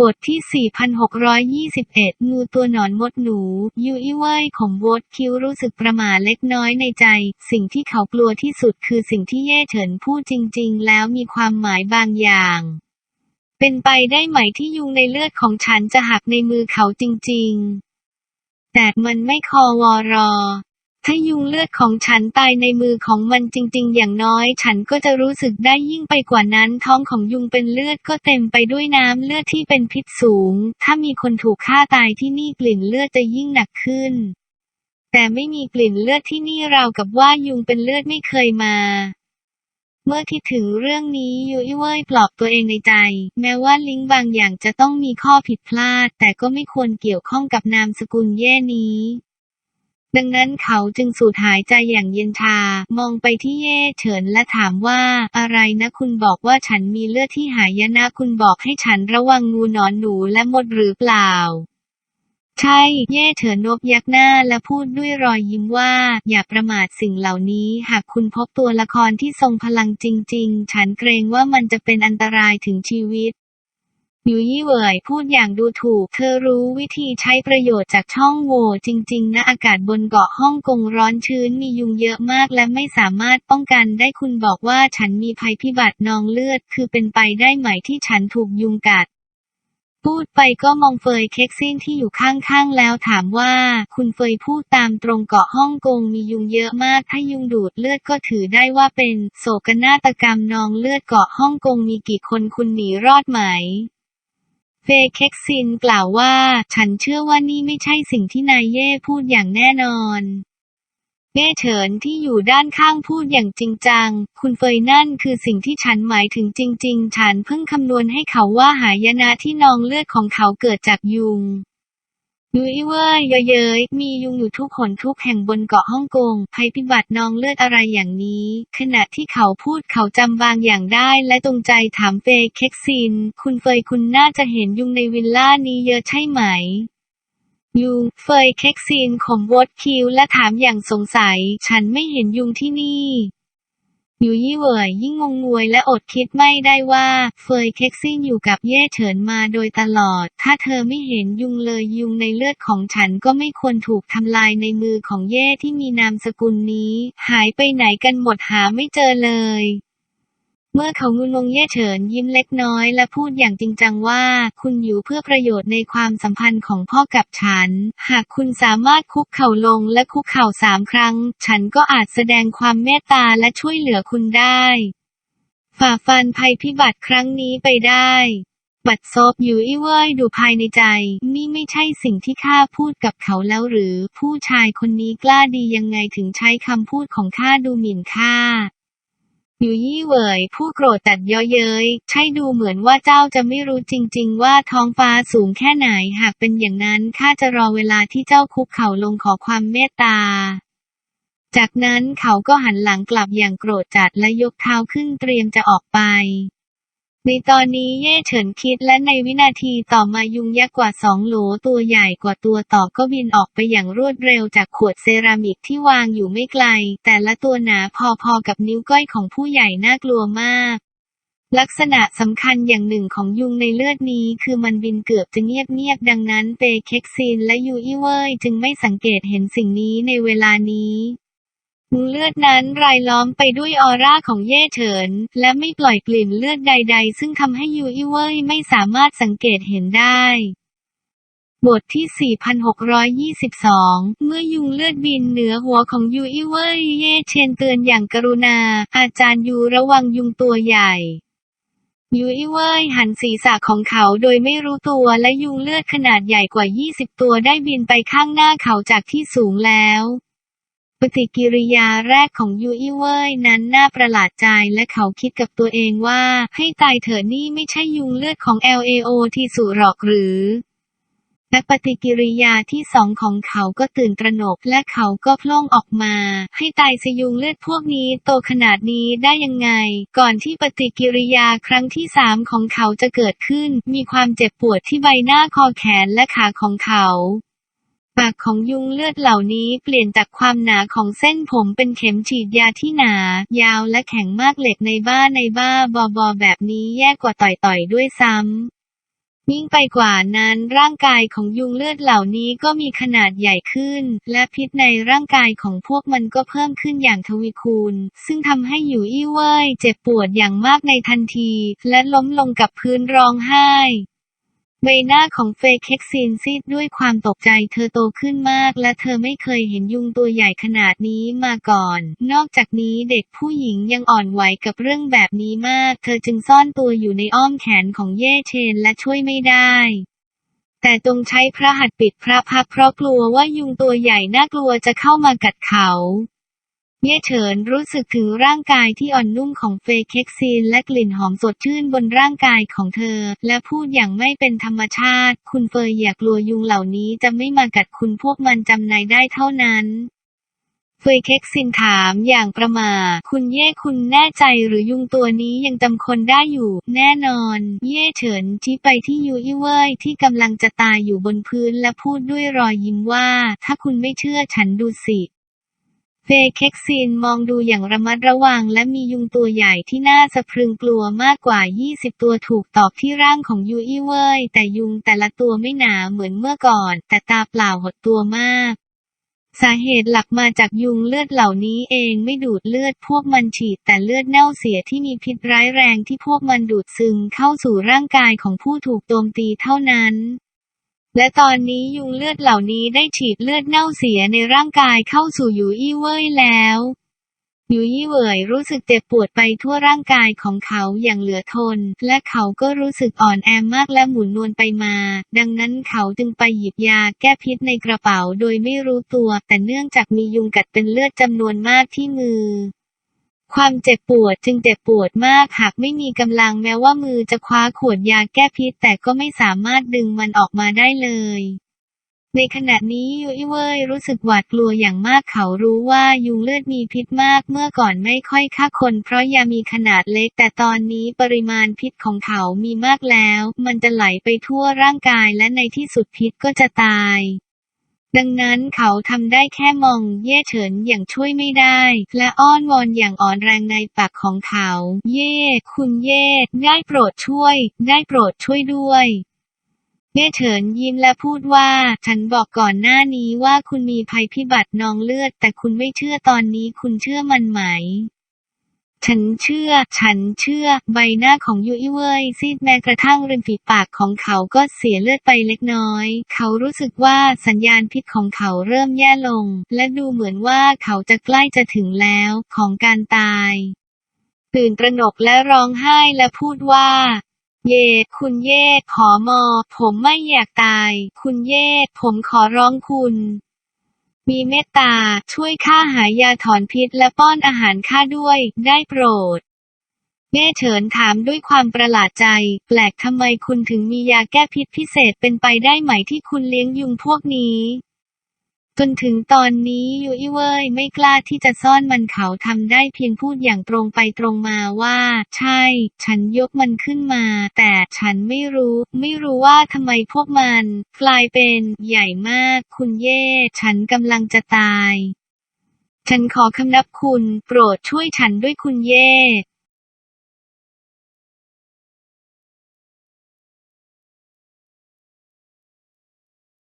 บทที่ 4,621 งูตัวหนอนมดหนู ยูอี้เว่ยของวดคิ้วรู้สึกประหม่าเล็กน้อยในใจ สิ่งที่เขากลัวที่สุดคือสิ่งที่เย่เฉินพูดจริง ๆ แล้วมีความหมายบางอย่าง เป็นไปได้ไหมที่ยุงในเลือดของฉันจะหักในมือเขาจริง ๆ แต่มันไม่คอวอรอ ถ้ายุงเลือดของฉันตายในมือของมันจริง ๆ อย่างน้อย ฉันก็จะรู้สึกได้ยิ่งไปกว่านั้น ท้องของยุงเป็นเลือดก็เต็มไปด้วยน้ำเลือดที่เป็นพิษสูง ถ้ามีคนถูกฆ่าตายที่นี่กลิ่นเลือดจะยิ่งหนักขึ้น แต่ไม่มีกลิ่นเลือดที่นี่ราวกับว่ายุงเป็นเลือดไม่เคยมาเมื่อคิดถึงเรื่องนี้ยูอี้เว่ยปลอบตัวเองในใจ แม้ว่าลิงก์บางอย่างจะต้องมีข้อผิดพลาด แต่ก็ไม่ควรเกี่ยวข้องกับนามสกุลแย่นี้ ดังนั้นเขาจึงสูดหายใจอย่างเย็นชา มองไปที่เย่เฉินและถามว่า อะไรนะคุณบอกว่าฉันมีเลือดที่หายนะคุณบอกให้ฉันระวังงูหนอนหนูและมดหรือเปล่าใช่ เย่เฉินนบยักหน้าและพูดด้วยรอยยิ้มว่า อย่าประมาทสิ่งเหล่านี้ หากคุณพบตัวละครที่ทรงพลังจริง ๆ ฉันเกรงว่ามันจะเป็นอันตรายถึงชีวิต หยูยี่เหวยพูดอย่างดูถูก เธอรู้วิธีใช้ประโยชน์จากช่องโหว่จริง ๆ นะอากาศบนเกาะฮ่องกงร้อนชื้นมียุงเยอะมากและไม่สามารถป้องกันได้คุณบอกว่าฉันมีภัยพิบัตินองเลือด คือเป็นไปได้ไหมที่ฉันถูกยุงกัด พูดไปก็มองเฟยเค็กซินที่อยู่ข้างๆแล้วถามว่า คุณเฟยพูดตามตรงเกาะฮ่องกงมียุงเยอะมาก ถ้ายุงดูดเลือดก็ถือได้ว่าเป็น โศกนาฏกรรมนองเลือดเกาะฮ่องกงมีกี่คนคุณหนีรอดไหม เฟเค็กซินกล่าวว่า ฉันเชื่อว่านี่ไม่ใช่สิ่งที่นายเย่พูดอย่างแน่นอนเย่เฉินที่อยู่ด้านข้างพูดอย่างจริงจัง คุณเฟยนั่นคือสิ่งที่ฉันหมายถึงจริง ๆ ฉันเพิ่งคำนวณให้เขาว่าหายนะที่นองเลือดของเขาเกิดจากยุง ยุ้ยเว่ยเย้ยๆมียุงอยู่ทุกหนทุกแห่งบนเกาะฮ่องกง ภัยพิบัตินองเลือดอะไรอย่างนี้ ขณะที่เขาพูดเขาจำบางอย่างได้ และตรงใจถามเฟยเค็กซิน คุณเฟยคุณน่าจะเห็นยุงในวิลล่านี้เยอะใช่ไหมยุงเฟยเค็กซินขมวดคิ้วและถามอย่างสงสัย ฉันไม่เห็นยุงที่นี่ หยูยี่เหวยยิ่งงงงวยและอดคิดไม่ได้ว่า เฟยเค็กซินอยู่กับเย่เฉินมาโดยตลอด ถ้าเธอไม่เห็นยุงเลยยุงในเลือดของฉันก็ไม่ควรถูกทำลายในมือของเย่ที่มีนามสกุลนี้ หายไปไหนกันหมดหาไม่เจอเลย เมื่อเขางุนงงเย่เฉินยิ้มเล็กน้อยและพูดอย่างจริงจังว่า คุณอยู่เพื่อประโยชน์ในความสัมพันธ์ของพ่อกับฉัน หากคุณสามารถคุกเข่าลงและคุกเข่าสามครั้ง ฉันก็อาจแสดงความเมตตาและช่วยเหลือคุณได้ ฝ่าฟันภัยพิบัติครั้งนี้ไปได้บัดซบอยู่อี้เว่ยดูภายในใจ นี่ไม่ใช่สิ่งที่ข้าพูดกับเขาแล้วหรือ ผู้ชายคนนี้กล้าดียังไงถึงใช้คำพูดของข้าดูหมิ่นข้า อยู่ยี่เหวยผู้โกรธตัดเย่อเย้ยใช่ดูเหมือนว่าเจ้าจะไม่รู้จริง ๆ ว่าท้องฟ้าสูงแค่ไหนหากเป็นอย่างนั้นข้าจะรอเวลาที่เจ้าคุกเข่าลงขอความเมตตา จากนั้นเขาก็หันหลังกลับอย่างโกรธจัดและยกเท้าขึ้นเตรียมจะออกไป ในตอนนี้เย่เฉินคิดและในวินาทีต่อมายุงยักษ์กว่าสองโหลตัวใหญ่กว่าตัวต่อก็บินออกไปอย่างรวดเร็วจากขวดเซรามิกที่วางอยู่ไม่ไกล แต่ละตัวหนาพอๆกับนิ้วก้อยของผู้ใหญ่น่ากลัวมาก ลักษณะสำคัญอย่างหนึ่งของยุงในเลือดนี้คือมันบินเกือบจะเงียบๆดังนั้นเปเค็กซินและยูอี้เว่ยจึงไม่สังเกตเห็นสิ่งนี้ในเวลานี้ เลือดนั้นรายล้อมไปด้วยออร่าของเย่เฉิน และไม่ปล่อยกลิ่นเลือดใด ๆ ซึ่งทำให้ยูอี้เว่ยไม่สามารถสังเกตเห็นได้บทที่ 4,622 เมื่อยุงเลือดบินเหนือหัวของยูอี้เว่ยเย่เชนเตือนอย่างกรุณา อาจารย์ยูระวังยุงตัวใหญ่ยูอี้เว่ยหันศีรษะของเขาโดยไม่รู้ตัวและยุงเลือดขนาดใหญ่กว่า 20 ตัวได้บินไปข้างหน้าเขาจากที่สูงแล้ว ฏิกิริยาแรกของยูอี้เว่ยนั้นน่าประหลาดใจและเขาคิดกับตัวเองว่า ให้ตายเถอะนี่ไม่ใช่ยุงเลือดของ LAO ที่สุหรอกหรือและปฏิกิริยาที่สองของเขาก็ตื่นตระหนกและเขาก็พล่งออกมา ให้ตายสยุงเลือดพวกนี้โตขนาดนี้ได้ยังไง ก่อนที่ปฏิกิริยาครั้งที่สามของเขาจะเกิดขึ้น มีความเจ็บปวดที่ใบหน้าคอแขนและขาของเขา ปากของยุงเลือดเหล่านี้เปลี่ยนจากความหนาของเส้นผมเป็นเข็มฉีดยาที่หนา ยาวและแข็งมากเหล็กในบ้าในบ้าบอบอแบบนี้แย่กว่าต่อยต่อยๆด้วยซ้ำยิ่งไปกว่านั้นร่างกายของยุงเลือดเหล่านี้ก็มีขนาดใหญ่ขึ้น และพิษในร่างกายของพวกมันก็เพิ่มขึ้นอย่างทวีคูณ ซึ่งทำให้อยู่อี้เว่ยเจ็บปวดอย่างมากในทันที และล้มลงกับพื้นร้องไห้ ใบหน้าของเฟย์เค็กซินซีดด้วยความตกใจเธอโตขึ้นมาก และเธอไม่เคยเห็นยุงตัวใหญ่ขนาดนี้มาก่อน นอกจากนี้เด็กผู้หญิงยังอ่อนไหวกับเรื่องแบบนี้มาก เธอจึงซ่อนตัวอยู่ในอ้อมแขนของเย่เชนและช่วยไม่ได้แต่จงใช้พระหัตถ์ปิดพระพักเพราะกลัวว่ายุงตัวใหญ่น่ากลัวจะเข้ามากัดเขา เย่เฉินรู้สึกถึงร่างกายที่อ่อนนุ่มของเฟย์เค็กซีนและกลิ่นหอมสดชื่นบนร่างกายของเธอ และพูดอย่างไม่เป็นธรรมชาติ คุณเฟยอย่ากลัวยุงเหล่านี้จะไม่มากัดคุณพวกมันจำนายได้เท่านั้นเฟยเค็กซินถามอย่างประมา คุณเย่คุณแน่ใจหรือยุงตัวนี้ยังจำคนได้อยู่ แน่นอน เย่เฉินชี้ไปที่ยูอี้เว่ยที่กำลังจะตายอยู่บนพื้นและพูดด้วยรอยยิ้มว่า ถ้าคุณไม่เชื่อฉันดูสิ เฟเค็กซินมองดูอย่างระมัดระวัง และมียุงตัวใหญ่ที่น่าสะพรึงกลัวมากกว่า 20 ตัวถูกตอกที่ร่างของยูอี้เว่ยแต่ยุงแต่ละตัวไม่หนาเหมือนเมื่อก่อน แต่ตาเปล่าหดตัวมาก สาเหตุหลักมาจากยุงเลือดเหล่านี้เองไม่ดูดเลือดพวกมันฉีด แต่เลือดเน่าเสียที่มีพิษร้ายแรงที่พวกมันดูดซึมเข้าสู่ร่างกายของผู้ถูกโจมตีเท่านั้น และตอนนี้ยุงเลือดเหล่านี้ได้ฉีดเลือดเน่าเสียในร่างกายเข้าสู่ยูอี้เว่ยแล้วยูอี้เว่ยรู้สึกเจ็บปวดไปทั่วร่างกายของเขาอย่างเหลือทน และเขาก็รู้สึกอ่อนแอมากและหมุนนวลไปมา ดังนั้นเขาจึงไปหยิบยาแก้พิษในกระเป๋าโดยไม่รู้ตัว แต่เนื่องจากมียุงกัดเป็นเลือดจำนวนมากที่มือ ความเจ็บปวดจึงเจ็บปวดมากหากไม่มีกำลังแม้ว่ามือจะคว้าขวดยาแก้พิษแต่ก็ไม่สามารถดึงมันออกมาได้เลย ในขณะนี้ยูอิเว่ยรู้สึกหวาดกลัวอย่างมากเขารู้ว่ายุงเลือดมีพิษมากเมื่อก่อนไม่ค่อยฆ่าคน เพราะยามีขนาดเล็ก แต่ตอนนี้ปริมาณพิษของเขามีมากแล้ว มันจะไหลไปทั่วร่างกายและในที่สุดพิษก็จะตาย ดังนั้นเขาทำได้แค่มองเย่เฉินอย่างช่วยไม่ได้ และอ้อนวอนอย่างอ่อนแรงในปากของเขา เย่คุณเย่ได้โปรดช่วย ได้โปรดช่วยด้วยเย่เฉินยิ้มและพูดว่า ฉันบอกก่อนหน้านี้ว่าคุณมีภัยพิบัตินองเลือด แต่คุณไม่เชื่อตอนนี้คุณเชื่อมันไหม ฉันเชื่อ ฉันเชื่อ ใบหน้าของยูอิเว่ยซีดแม้กระทั่งริมฝีปากของเขาก็เสียเลือดไปเล็กน้อย เขารู้สึกว่าสัญญาณพิษของเขาเริ่มแย่ลง และดูเหมือนว่าเขาจะใกล้จะถึงแล้วของการตายตื่นตระหนกและร้องไห้และพูดว่า เย่คุณเย่ขอมอ ผมไม่อยากตาย คุณเย่ผมขอร้องคุณ มีเมตตา ช่วยข้าหายาถอนพิษและป้อนอาหารข้าด้วย ได้โปรด แม่เฉินถามด้วยความประหลาดใจ แปลกทำไมคุณถึงมียาแก้พิษพิเศษเป็นไปได้ไหมที่คุณเลี้ยงยุงพวกนี้ จนถึงตอนนี้ยูอิเว่ยไม่กล้าที่จะซ่อนมันเขาทำได้เพียงพูดอย่างตรงไปตรงมาว่า ใช่ ฉันยกมันขึ้นมา แต่ฉันไม่รู้ ไม่รู้ว่าทำไมพวกมัน กลายเป็นใหญ่มาก คุณเย่ ฉันกำลังจะตาย ฉันขอคำนับคุณ โปรดช่วยฉันด้วยคุณเย่